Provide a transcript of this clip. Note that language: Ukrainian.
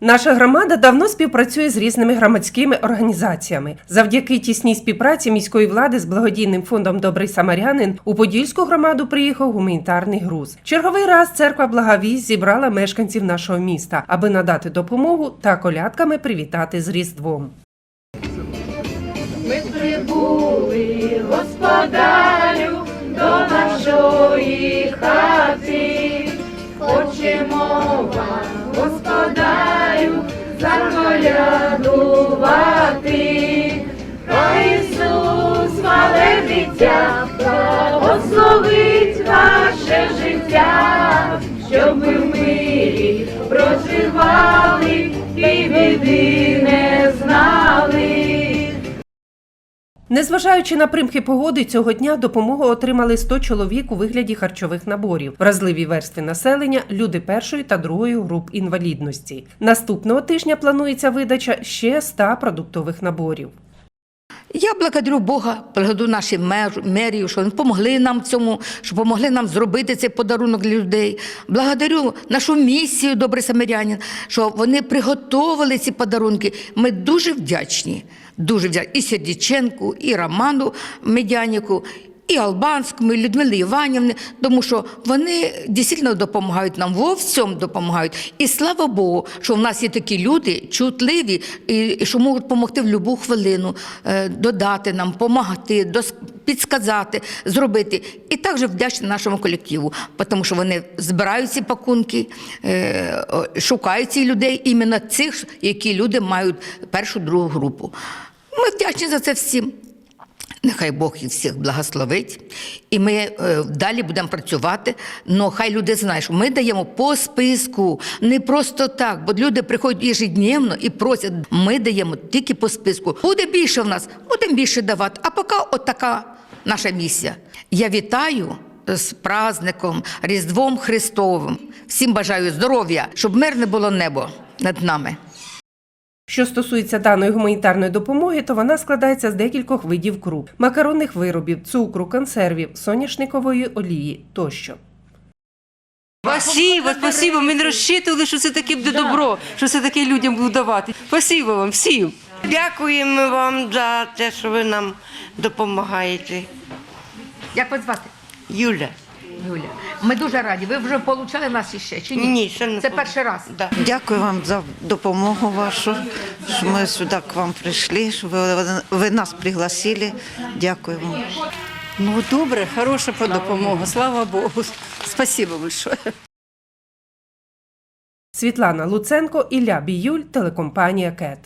Наша громада давно співпрацює з різними громадськими організаціями. Завдяки тісній співпраці міської влади з благодійним фондом Добрий Самарянин у Подільську громаду приїхав гуманітарний груз. Черговий раз церква Благовість зібрала мешканців нашого міста, аби надати допомогу та колядками привітати з Різдвом. Ми прибули, господарю, до нашої хати. Хочемо вам, господарю, заколядувати. Хай Ісус, мале дитя, благословить ваше життя, щоб ви в мирі проживали і біди Незважаючи на примхи погоди, цього дня допомогу отримали 100 чоловік у вигляді харчових наборів, вразливі верстви населення, люди першої та другої груп інвалідності. Наступного тижня планується видача ще 100 продуктових наборів. Я благодарю Бога, благодарю наші мер, мерію, що вони допомогли нам цьому, що допомогли нам зробити цей подарунок для людей. Благодарю нашу місію, добрий самарянин, що вони приготовили ці подарунки. Ми дуже вдячні. Дуже вдячні і Сердіченку, і Роману Медяніку, і Албанському, і Людмилі Іванівні, тому що вони дійсно допомагають нам во всьому допомагають. І слава Богу, що в нас є такі люди чутливі, і, що можуть допомогти в будь-яку хвилину, е, додати нам, допомогти, дос, підсказати, зробити. І також вдячні нашому колективу, тому що вони збирають ці пакунки, е, шукають цих людей, іменно цих, які люди мають першу другу групу. Ми вдячні за це всім. Нехай Бог їх всіх благословить, і ми е, далі будемо працювати. Но хай люди знають, що ми даємо по списку, не просто так, бо люди приходять ежедневно і просять. Ми даємо тільки по списку. Буде більше в нас, будемо більше давати. А поки отака наша місія. Я вітаю з праздником, Різдвом Христовим. Всім бажаю здоров'я, щоб мирне було небо над нами. Що стосується даної гуманітарної допомоги, то вона складається з декількох видів круп: макаронних виробів, цукру, консервів, соняшникової олії тощо. Спасибо, спасибо. Ми не розчитували, що це таке буде добро, що це таке людям буде давати. Спасибо вам всім. Дякуємо вам за те, що ви нам допомагаєте. Як вас звати? Юля. Юля, ми дуже раді. Ви вже отримали нас іще чи ні? Ні, ще не Це перший раз. Да. Дякую вам за допомогу вашу, що ми сюди к вам прийшли, що ви, ви нас пригласили. Дякую вам. Ну, добре, хороша допомога. Слава Богу. Спасибо большое. Світлана Луценко, Ілля Біюль, телекомпанія КЕТ.